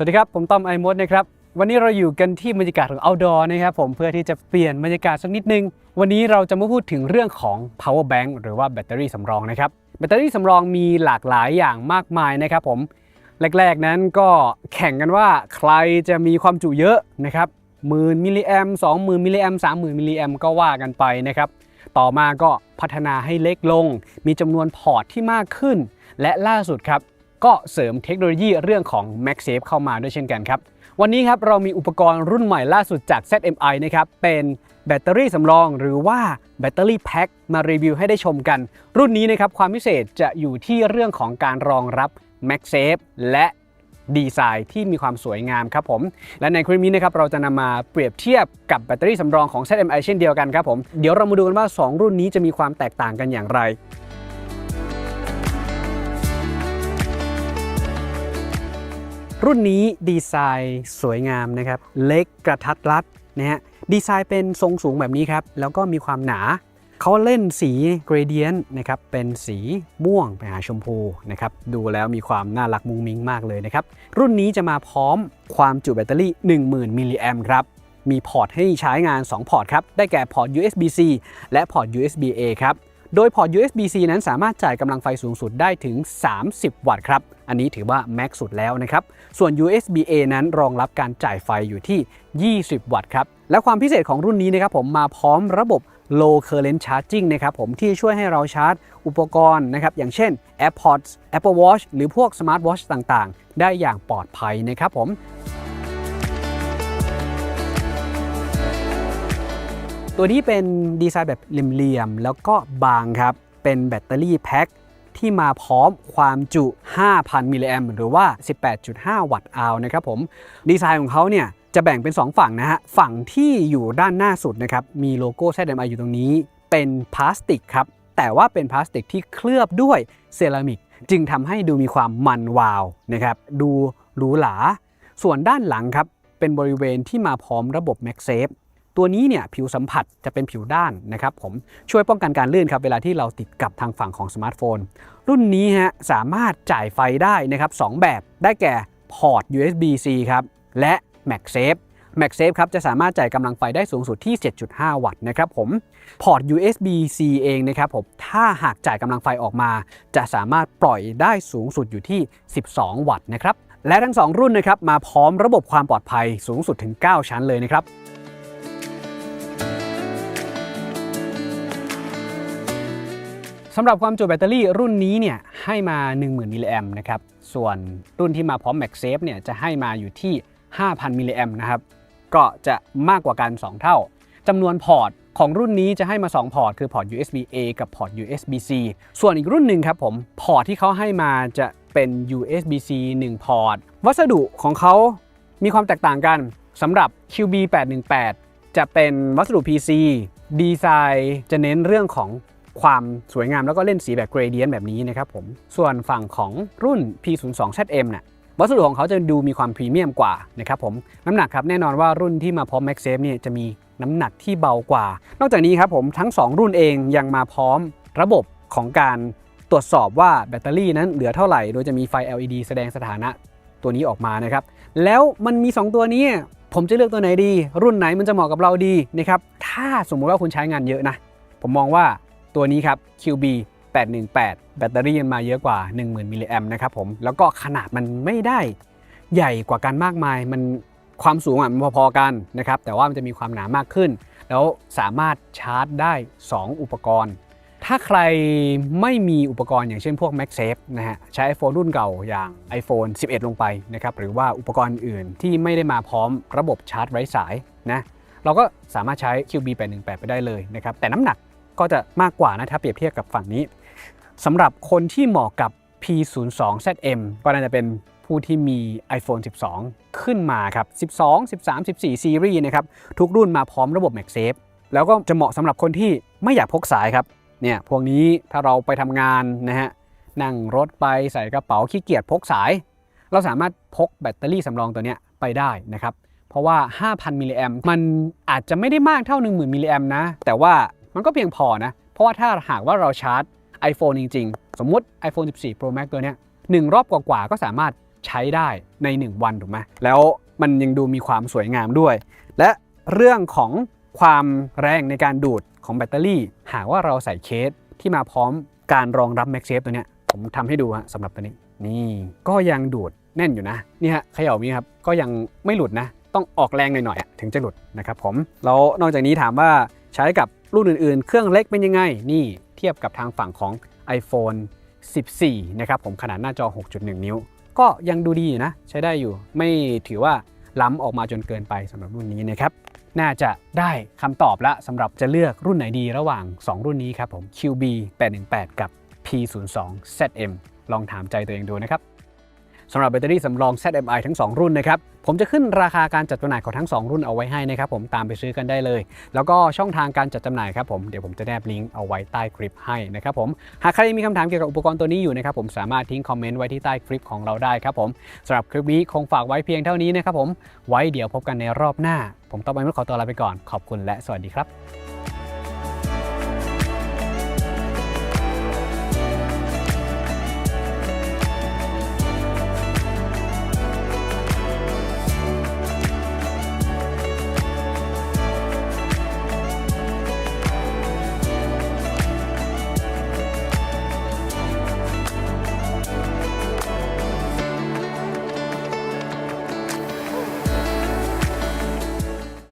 สวัสดีครับ ผมต้อมไอมดนะครับ วันนี้เราอยู่กันที่บรรยากาศของ outdoor นะครับผมเพื่อที่จะเปลี่ยนบรรยากาศสักนิดนึง วันนี้เราจะมาพูดถึงเรื่องของ power bank หรือว่าแบตเตอรี่สำรองนะครับ แบตเตอรี่สำรองมีหลากหลายอย่างมากมายนะครับผม แรก ๆ นั้นก็แข่งกันว่าใครจะมีความจุเยอะนะครับหมื่นมิลลิแอมสองหมื่นมิลลิแอมสามหมื่นมิลลิแอมก็ว่ากันไปนะครับ ต่อมาก็พัฒนาให้เล็กลง มีจำนวนพอร์ตที่มากขึ้น และล่าสุดครับ ก็เสริมเทคโนโลยีเรื่องของ MagSafe เข้ามาด้วยเช่นกันครับ วันนี้ครับเรามีอุปกรณ์รุ่นใหม่ล่าสุดจาก ZMI นะครับ เป็นแบตเตอรี่สำรองหรือว่าแบตเตอรี่แพ็คมารีวิวให้ได้ชมกัน รุ่นนี้นะครับความพิเศษจะอยู่ที่เรื่องของการรองรับ MagSafe และดีไซน์ที่มีความสวยงามครับผม และในคลิปนี้นะครับเราจะนำมาเปรียบเทียบกับแบตเตอรี่สำรองของ ZMI เช่นเดียวกันครับผม เดี๋ยวเรามาดูกันว่า 2 รุ่นนี้จะมีความแตกต่างกันอย่างไร รุ่นนี้ดีไซน์สวยงามนะครับ เล็กกระทัดรัดนะฮะดีไซน์เป็นทรงสูงแบบนี้ครับ แล้วก็มีความหนาเขาเล่นสีเกรเดียนนะครับ เป็นสีม่วงไปหาชมพูนะครับ ดูแล้วมีความน่ารักมุงมิ้งมากเลยนะครับ รุ่นนี้จะมาพร้อมความจุแบตเตอรี่ 10,000มิลลิแอมครับ มีพอร์ตให้ใช้งาน 2 พอร์ตครับ ได้แก่พอร์ต USB-C และพอร์ต USB-A ครับ โดยพอร์ต USB-C นั้นสามารถจ่ายกำลังไฟสูงสุดได้ถึง 30 วัตต์ครับ อันนี้ถือว่าแม็กสุดแล้วนะครับ ส่วน USB-A นั้นรองรับการจ่ายไฟอยู่ที่ 20 วัตต์ครับ และความพิเศษของรุ่นนี้นะครับผมมาพร้อมระบบ low current charging นะครับผมที่ช่วยให้เราชาร์จอุปกรณ์นะครับอย่างเช่น AirPods Apple Watch หรือพวก Smart Watch ต่างๆ ได้อย่างปลอดภัยนะครับผม ตัวนี้เป็นดีไซน์แบบเหลี่ยมๆแล้วก็บางครับ เป็นแบตเตอรี่แพ็คที่มาพร้อมความจุ 5,000 มิลลิแอมหรือว่า 18.5 วัตต์อาวนะครับผม ดีไซน์ของเขาเนี่ยจะแบ่งเป็น 2 ฝั่งนะฮะ ฝั่งที่อยู่ด้านหน้าสุดนะครับ มีโลโก้ ZMI อยู่ตรงนี้ เป็นพลาสติกครับ แต่ว่าเป็นพลาสติกที่เคลือบด้วยเซรามิก จึงทำให้ดูมีความมันวาวนะครับ ดูหรูหรา ส่วนด้านหลังครับ เป็นบริเวณที่มาพร้อมระบบ MagSafe ตัวนี้เนี่ยผิวสัมผัสจะเป็นผิวด้านนะครับผมช่วยป้องกันการลื่นครับเวลาที่เราติดกับทางฝั่งของสมาร์ทโฟน รุ่นนี้ฮะสามารถจ่ายไฟได้นะครับสองแบบได้แก่พอร์ต USB-C ครับและ MagSafe MagSafe ครับจะสามารถจ่ายกำลังไฟได้สูงสุดที่ 7.5 วัตต์นะครับผมพอร์ต USB-C เองนะครับผมถ้าหากจ่ายกำลังไฟออกมา จะสามารถปล่อยได้สูงสุดอยู่ที่ 12 วัตต์นะครับและทั้ง 2 รุ่นนะครับมาพร้อมระบบความปลอดภัยสูงสุดถึง 9 ชั้นเลยนะครับ สำหรับความจุแบตเตอรี่รุ่นนี้เนี่ยให้มา 10,000 มิลลิแอมนะครับ ส่วนรุ่นที่มาพร้อม MagSafe เนี่ยจะให้มาอยู่ที่ 5,000 มิลลิแอมนะครับ ก็จะมากกว่ากัน 2 เท่าจำนวนพอร์ตของรุ่นนี้จะให้มา 2 พอร์ต คือพอร์ต USB-A กับพอร์ต USB-C ส่วนอีกรุ่นหนึ่งครับผม พอร์ตที่เขาให้มาจะเป็น USB-C 1 พอร์ต วัสดุของเขามีความแตกต่างกันสำหรับ QB818 จะเป็นวัสดุ PC ดีไซน์จะเน้นเรื่องของ ความสวยงามแล้วก็เล่นสีแบบเกรเดียนแบบนี้นะครับผมส่วนฝั่งของรุ่น P02ZM น่ะวัสดุของเขาจะดูมีความพรีเมียมกว่านะครับผมน้ำหนักครับแน่นอนว่ารุ่นที่มาพร้อม MagSafe เนี่ยจะมีน้ำหนักที่เบากว่า นอกจากนี้ครับผมทั้ง 2 รุ่นเองยังมาพร้อมระบบของการตรวจสอบว่าแบตเตอรี่นั้นเหลือเท่าไหร่ โดยจะมีไฟ LED แสดงสถานะตัวนี้ออกมานะครับ แล้วมันมี 2 ตัวนี้ ผมจะเลือกตัวไหนดี รุ่นไหนมันจะเหมาะกับเราดีนะครับ ถ้าสมมุติว่าคุณใช้งานเยอะนะ ผมมองว่า ตัวนี้ครับ QB 818 แบตเตอรี่มันมาเยอะกว่า 10,000มิลลิแอมนะครับผม แล้วก็ขนาดมันไม่ได้ใหญ่กว่ากันมากมาย มันความสูงอะมันพอๆกันนะครับ แต่ว่ามันจะมีความหนามากขึ้น แล้วสามารถชาร์จได้ 2 อุปกรณ์ ถ้าใครไม่มีอุปกรณ์อย่างเช่นพวก MagSafe นะฮะ ใช้ iPhone รุ่นเก่าอย่าง iPhone 11 ลงไปนะครับ หรือว่าอุปกรณ์อื่นที่ไม่ได้มาพร้อมระบบชาร์จไร้สายนะ เราก็สามารถใช้ QB818 ไปได้เลยนะครับ แต่น้ำหนัก ก็จะมากกว่านะถ้าเปรียบเทียบกับฝั่งนี้สำหรับคนที่เหมาะกับ P02ZM ก็น่าจะเป็นผู้ที่มี iPhone 12 ขึ้นมาครับ 12 13 14 ซีรีส์นะครับ ทุกรุ่นมาพร้อมระบบ MagSafe แล้วก็จะเหมาะสำหรับคนที่ไม่อยากพกสายครับ เนี่ย พวกนี้ถ้าเราไปทำงานนะฮะ นั่งรถไปใส่กระเป๋าขี้เกียจพกสาย เราสามารถพกแบตเตอรี่สำรองตัวเนี้ยไปได้นะครับ เพราะว่า 5,000 มิลลิแอมมันอาจจะไม่ได้มากเท่า 10,000 มิลลิแอมนะ แต่ว่า มันก็เพียงพอนะ เพราะว่าถ้าหากว่าเราชาร์จ iPhone จริง ๆ สมมุติ iPhone 14 Pro Max ตัวเนี้ยหนึ่งรอบกว่าๆก็สามารถใช้ได้ใน 1 วันถูกไหมแล้วมันยังดูมีความสวยงามด้วย และเรื่องของความแรงในการดูดของแบตเตอรี่ หากว่าเราใส่เคสที่มาพร้อมการรองรับ MagSafe ตัวเนี้ยผมทำให้ดูฮะสำหรับตัวนี้ นี่ก็ยังดูดแน่นอยู่นะนี่ฮะเขย่ามีครับก็ยังไม่หลุดนะ ต้องออกแรงหน่อยๆถึงจะหลุดนะครับผมแล้วนอกจากนี้ถามว่าใช้กับ รุ่นอื่นๆ เครื่องเล็กเป็นยังไง นี่เทียบกับทางฝั่งของ iPhone 14 นะครับผมขนาดหน้าจอ 6.1 นิ้ว ก็ยังดูดีอยู่นะ ใช้ได้อยู่ ไม่ถือว่าล้ำออกมาจนเกินไปสำหรับรุ่นนี้นะครับ น่าจะได้คำตอบละสำหรับจะเลือกรุ่นไหนดีระหว่าง 2 รุ่นนี้ครับผม QB 818 กับ P02 ZM ลองถามใจตัวเองดูนะครับ สำหรับแบตเตอรี่สำรอง ZMI ทั้ง 2 รุ่นนะครับ ผมจะขึ้นราคาการจัดจำหน่ายของทั้ง 2 รุ่นเอาไว้ให้นะครับผมตามไปซื้อกันได้เลย แล้วก็ช่องทางการจัดจำหน่ายครับผมเดี๋ยวผมจะแนบลิงก์เอาไว้ใต้คลิปให้นะครับผมหากใครมีคำถามเกี่ยวกับอุปกรณ์ตัวนี้อยู่นะครับผมสามารถทิ้งคอมเมนต์ไว้ที่ใต้คลิปของเราได้ครับผมสำหรับคลิปนี้คงฝากไว้เพียงเท่านี้นะครับผมไว้เดี๋ยวพบกันในรอบหน้า ผมต้องไปมุดขอตัวลาไปก่อนขอบคุณและสวัสดีครับ